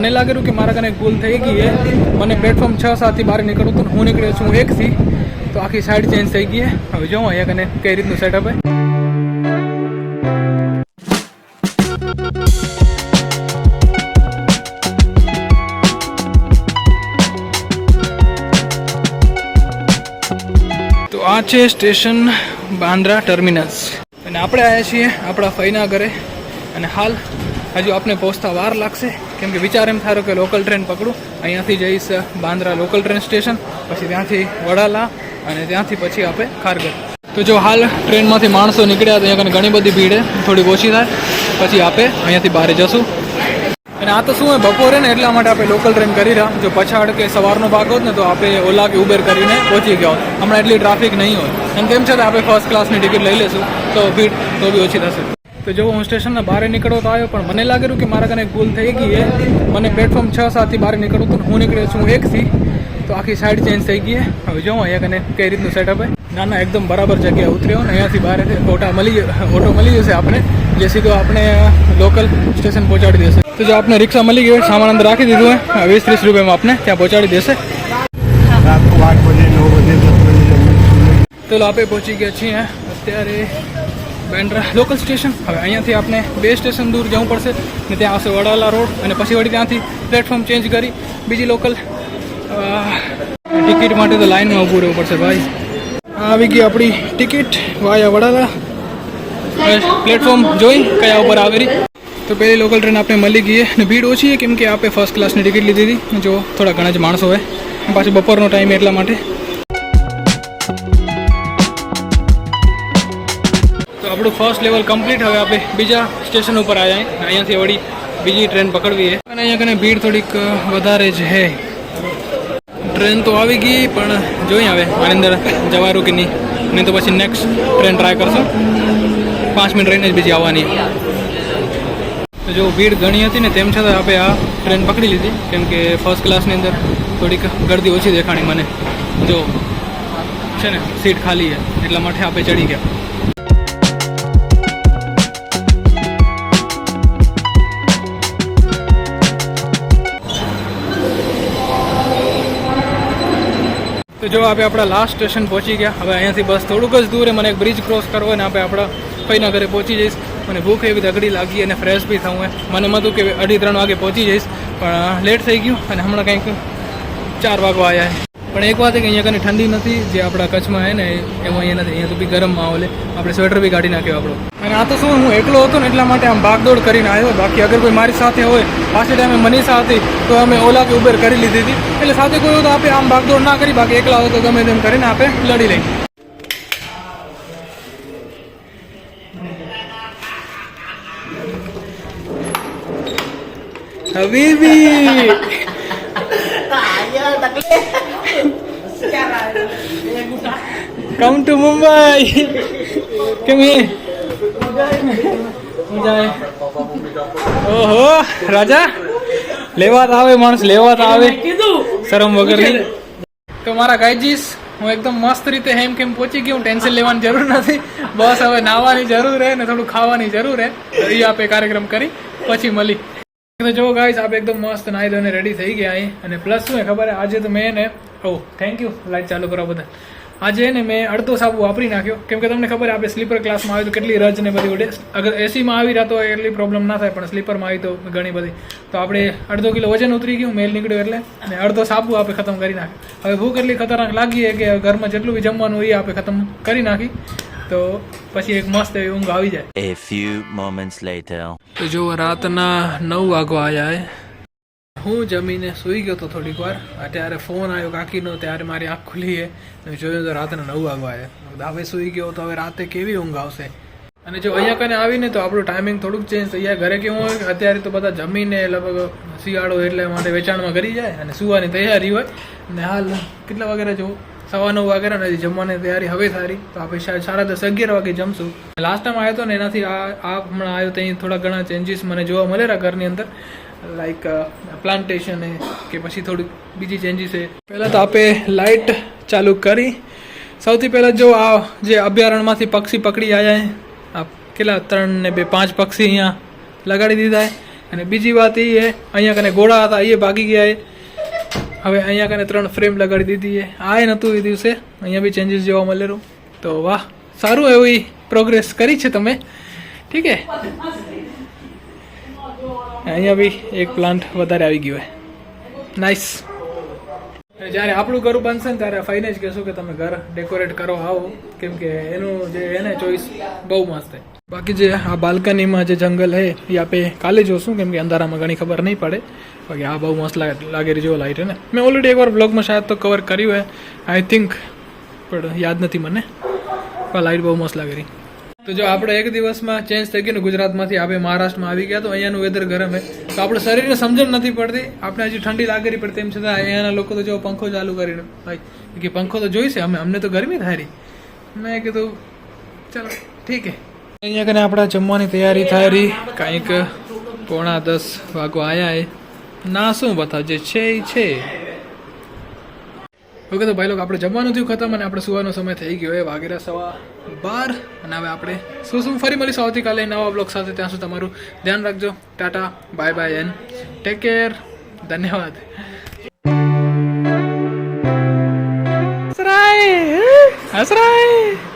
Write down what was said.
મને લાગેલું કે મારા કને ભૂલ થઈ ગઈ મને પ્લેટફોર્મ છ સાતથી બહાર નીકળવું તો હું નીકળ્યો છું એકથી. તો આખી સાઈડ ચેન્જ થઈ ગઈ હવે જો અહીંયા કને કઈ રીતનું સેટઅપ છે. તો આ છે સ્ટેશન બાંદ્રા ટર્મિનસ. અને આપણે આવ્યા છીએ આપણા ફઈના ઘરે. અને હાલ હજુ આપણે પહોંચતા વાર લાગશે. કેમ કે વિચાર એમ થારો કે લોકલ ટ્રેન પકડું. અહીંયાથી જઈશ બાંદ્રા લોકલ ટ્રેન સ્ટેશન પછી ત્યાંથી વડાલા અને ત્યાંથી પછી આપણે ખારગર તો જો હાલ ટ્રેનમાંથી માણસો નીકળ્યા તો અહીંયા ઘણી બધી ભીડ થોડી ઓછી થાય. પછી આપણે અહીંયાથી બહાર જશું. અને આ તો શું હોય બપોરે ને એટલા માટે આપણે લોકલ ટ્રેન કરી રહ્યા. જો પછાડ કે સવારનો ભાગ હોત ને તો આપણે ઓલા કે ઉબેર કરીને પહોંચી ગયા હોત. હમણાં એટલી ટ્રાફિક નહીં હોય. અને તેમ છતાં આપણે ફર્સ્ટ ક્લાસની ટિકિટ લઈ લઈશું તો ભીડ તો બી ઓછી થશે. तो जो हूँ स्टेशन ने बहार निकलो तो आयो पर मैंने लगे कि मार कने भूल थी गई है मैंने प्लेटफॉर्म छ सात बहार निकलो तो हूँ निकलो छू एक थी तो आखी साइड चेन्ज थी गई है जो अँ कने कई रीतन सेटअप है ना ना एकदम बराबर जगह उतरियो ना अँ बहार ओटा मिली ऑटो मिली जैसे अपने जैसे तो आपने लोकल स्टेशन पहुँचाड़ी देते तो जो आपने रिक्शा मिली गई सामान अंदर राखी दीदू है वीस तीस रुपये में आपने त्या पहुँचाड़ी देते तो आप पहुँची गए अच्छी हैं अत्यारे બેન્ડ્રા લોકલ સ્ટેશન હવે અહીંયાથી આપણે બે સ્ટેશન દૂર જવું પડશે ને ત્યાં આવશે વડાલા રોડ અને પછી વળી ત્યાંથી પ્લેટફોર્મ ચેન્જ કરી બીજી લોકલ ટિકિટ માટે તો લાઈનમાં ઊભું રહેવું પડશે ભાઈ. આવી ગઈ આપણી ટિકિટ વાયા વડાલા. પ્લેટફોર્મ જોઈ કયા ઉપર આવેલી. તો પહેલી લોકલ ટ્રેન આપણે મળી ગઈ અને ભીડ ઓછી કેમ કે આપણે ફર્સ્ટ ક્લાસની ટિકિટ લીધી હતી. જો, થોડા ઘણા જ માણસો હોય. પાછી બપોરનો ટાઈમ એટલા માટે. આપણું ફર્સ્ટ લેવલ કમ્પ્લીટ હવે આપણે બીજા સ્ટેશન ઉપર આવ્યા અહીંયાથી વળી બીજી ટ્રેન પકડવી છે અને અહીંયા કને ભીડ થોડીક વધારે જ છે ટ્રેન તો આવી ગઈ, પણ જોઈએ આવે આની અંદર જવારું કે નહીં. નહીં તો પછી નેક્સ્ટ ટ્રેન ટ્રાય કરશું. પાંચ મિનિટ રહીને જ બીજી આવવાની. જો ભીડ ઘણી હતી ને તેમ છતાં આપણે આ ટ્રેન પકડી લીધી. કેમ કે ફર્સ્ટ ક્લાસની અંદર થોડીક ગળદી ઓછી દેખાણી મને. જો, છે ને, સીટ ખાલી છે એટલા માટે આપણે ચડી ગયા. જો આપણે આપણા લાસ્ટ સ્ટેશન પહોંચી ગયા. હવે અહીંયાથી બસ થોડુંક જ દૂર મને એક બ્રિજ ક્રોસ કરવો અને આપણે આપણા ફઈના ઘરે પહોંચી જઈશ. મને ભૂખ એવી તગડી લાગી અને ફ્રેશ બી થવું મને એમ હતું કે અઢી ત્રણ વાગે પહોંચી જઈશ. પણ લેટ થઈ ગયું અને હમણાં કંઈક ચાર વાગવા આવ્યા પણ એક વાત છે કે અહીંયા કને ઠંડી નથી જે આપણા કચ્છમાં હે ને એમાં અહીંયા નથી અહીંયા તો બી ગરમ માહોલ આપણે સ્વેટર બી કાઢી નાખ્યો આપણો. અને આ તો શું હું એકલો હતો ને એટલા માટે આમ ભાગદોડ કરીને આવ્યો. બાકી અગર કોઈ મારી સાથે હોય પાછી ટાઈમે મનીષા હતી તો અમે ઓલા કે ઉબેર કરી લીધી હતી. એટલે સાથે કોઈ હોય તો આપણે આમ ભાગદોડ ના કરી બાકી એકલા હોય તો ગમે તેમ કરીને આપણે લડી લઈ. હબીબી કમ ટુ મુંબઈ કેમ હે ઓહો, રાજા. લેવા તો આવે, માણસ લેવા તો આવે. શરમ વગરની તો મારા ગાયજીસ, હું એકદમ મસ્ત રીતે હેમ કેમ પહોંચી ગયો. ટેન્શન લેવાની જરૂર નથી. બસ હવે નાવાની જરૂર રહે ને થોડું ખાવાની જરૂર તો એ આપે કાર્યક્રમ કરી. પછી મળી. જો ગાઈસ આપ એકદમ મસ્ત નાહી ધોઈને રેડી થઈ ગયા અહીં. અને પ્લસ શું ખબર આજે તો મેં ને ઓ થેન્ક યુ લાઈટ ચાલુ કરવા બધા. આજે ને મેં અડધો સાબુ વાપરી નાખ્યો. કેમ કે તમને ખબર આપણે સ્લીપર ક્લાસમાં આવ્યું તો કેટલી રજ ને બધી ઉડે. અગર એસીમાં આવી રહ્યા તો એટલી પ્રોબ્લેમ ના થાય, પણ સ્લીપરમાં આવી તો ઘણી બધી. તો આપણે અડધો કિલો વજન ઉતરી ગયું, મેલ નીકળ્યો એટલે. અને અડધો સાબુ આપણે ખતમ કરી નાખ્યો. હવે ભૂખ એટલી ખતરનાક લાગી કે ઘરમાં જેટલું બી જમવાનું એ આપણે ખતમ કરી નાખી. તો પછી એક મસ્ત એવી ઊંઘ આવી જાય. એ ફ્યુ મોમેન્ટ્સ લેટર તો જો રાતના નવ વાગવા આવ્યા હું. જમીને સૂઈ ગયો તો થોડીક વાર. અત્યારે ફોન આવ્યો કાકીનો ત્યારે મારી આંખ ખુલી હે. જોયું તો રાતના નવ વાગવા આવ્યા હવે સૂઈ ગયો તો હવે રાતે કેવી ઊંઘ આવશે? અને જો અહીંયા કને આવીને તો આપણું ટાઈમિંગ થોડુંક ચેન્જ થઈ જાય. ઘરે કેવું હોય અત્યારે તો બધા જમીને લગભગ શિયાળો એટલે માટે વેચાણમાં કરી જાય અને સુવાની તૈયારી હોય. ને હાલ કેટલા વાગ્યા જો સવા નવ વાગ્યા નથી જમવાની તૈયારી હવે સારી. તો આપણે શાયદ સાડા દસ, અગિયાર વાગે જમશું. લાસ્ટ ટાઈમ આવ્યો હતો ને એનાથી આ આ હમણાં આવ્યો ત્યાં થોડા ઘણા ચેન્જીસ મને જોવા મળેલા ઘરની અંદર. લાઈક પ્લાન્ટેશન એ કે પછી થોડીક બીજી ચેન્જીસ છે પહેલાં તો આપણે લાઇટ ચાલુ કરી. સૌથી પહેલાં જો આ જે અભયારણ્યમાંથી પક્ષી પકડી આવ્યા આ કેટલા? ત્રણ ને બે, પાંચ પક્ષી અહીંયા લગાડી દીધા અને બીજી વાત એ અહીંયા કને ઘોડા હતા, એ ભાગી ગયા એ હવે અહીંયા કને ત્રણ ફ્રેમ લગાડી દીધી છે. આ એ નહોતું એ દિવસે. અહીંયા બી ચેન્જીસ જોવા મળેલું. તો વાહ, સારું એવી પ્રોગ્રેસ કરી છે તમે. ઠીક છે? અહીંયા બી એક પ્લાન્ટ વધારે આવી ગયો છે. નાઇસ જ્યારે આપણું ઘર બનશે ને ત્યારે ફાઈને જ કહેશું કે તમે ઘર ડેકોરેટ કરો, આવો. કેમ કે એનું જે એને ચોઈસ બહુ મસ્ત છે. બાકી જે આ બાલ્કનીમાં જે જંગલ હે, એ આપણે કાલે જોશું, કેમ કે અંધારામાં ઘણી ખબર નહીં પડે. બાકી આ બહુ મસ્ત લાગે રહી જેવો લાઈટ ને. મેં ઓલરેડી એકવાર બ્લોગમાં શાયદ તો કવર કર્યું હે. આઈ થિંક પણ યાદ નથી મને. પણ લાઈટ બહુ મસ્ત લાગે રહી. તો જો આપણે એક દિવસમાં ચેન્જ થઈ ગયું ને, ગુજરાતમાંથી આપણે મહારાષ્ટ્રમાં આવી ગયા, તો અહીંયાનું વેધર ગરમ હે. તો આપણે શરીરને સમજણ નથી પડતી. આપણે હજી ઠંડી લાગેલી પણ તેમ છતાં અહીંયાના લોકો તો જો પંખો ચાલુ કરીને, ભાઈ કે પંખો તો જોઈશે, અમે અમને તો ગરમી થાય મેં કીધું, ચાલો, ઠીક છે અહીંયા કને આપણા જમવાની તૈયારી થાય રહી. કાંઈક પોણા દસ વાગો આયા એ. ના, શું બતા જે છે એ છે. ઓકે, તો ભાઈ લોકો આપણે જમવાનું થયું ખતમ અને આપણે સુવાનો સમય થઈ ગયો એ વાગેરા સવા બાર. અને હવે આપણે શું શું ફરી મળીશું આવતીકાલે નવા બ્લોગ સાથે. ત્યાં સુધી તમારું ધ્યાન રાખજો. Tata, bye bye and take care. ધન્યવાદ. હસરાય!